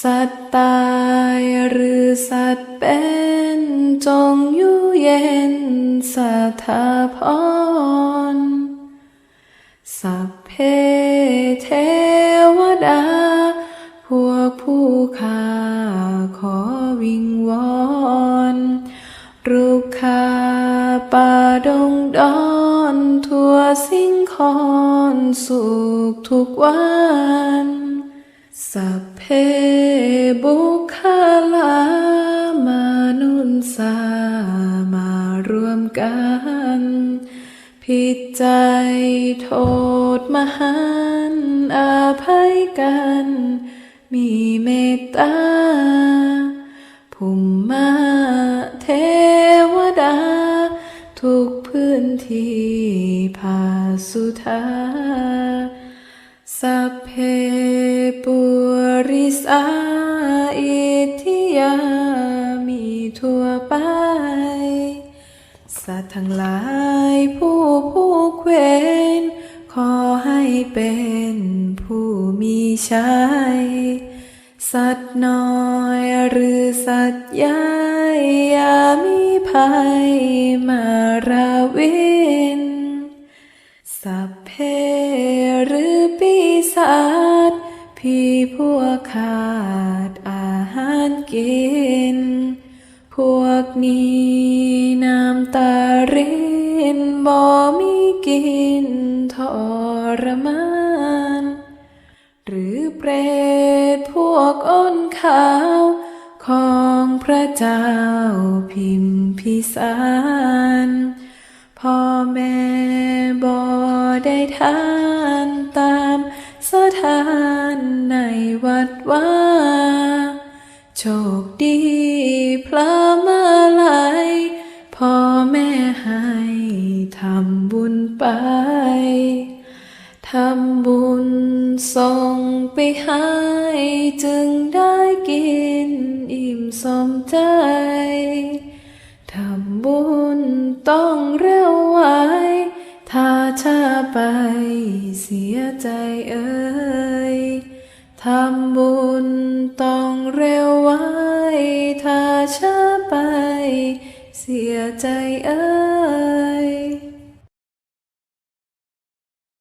สัตตายหรือสัตว์เป็นจงอยู่เย็นสถาพรสัพเพเทวดา พวกผู้ข้าขอวิงวอนรุกขาป่าดงดอนทั่วสิ่งคอนสุขทุกวันสัพ บุคลามานุนสามารวมกัน ผิดใจโทษมหันต์อาภัยกัน มีเมตตาภุมมาเทวดา ทุกพื้นที่ภาสุธาสัพเพปุ ริสาอิทิยามีทั่วไป สัตว์ทั้งหลายผู้ผู้เควนขอให้เป็นผู้มีชัยสัตว์น้อยหรือสัตว์ใหญ่อย่ามีภัยมาราวินสัพเพหรือปีศาจพี่พวก ขาดอาหารกิน พวกนี้น้ำตารินบ่มีกินทรมาน หรือเปรตพวกอ้นขาวของพระเจ้าพิมพิสารพ่อแม่บ่ได้ทานตามสถานใน วัดว่า โชคดีพระมาลัยพ่อแม่ให้ทำบุญไป ทำบุญส่งไปให้จึงได้กินอิ่มสมใจ ทำบุญต้องเร็วไวถ้าช้าไปเสียใจเอ่ย ทำบุญต้องเร็วไวถ้าช้าไป เสียใจเอ้ย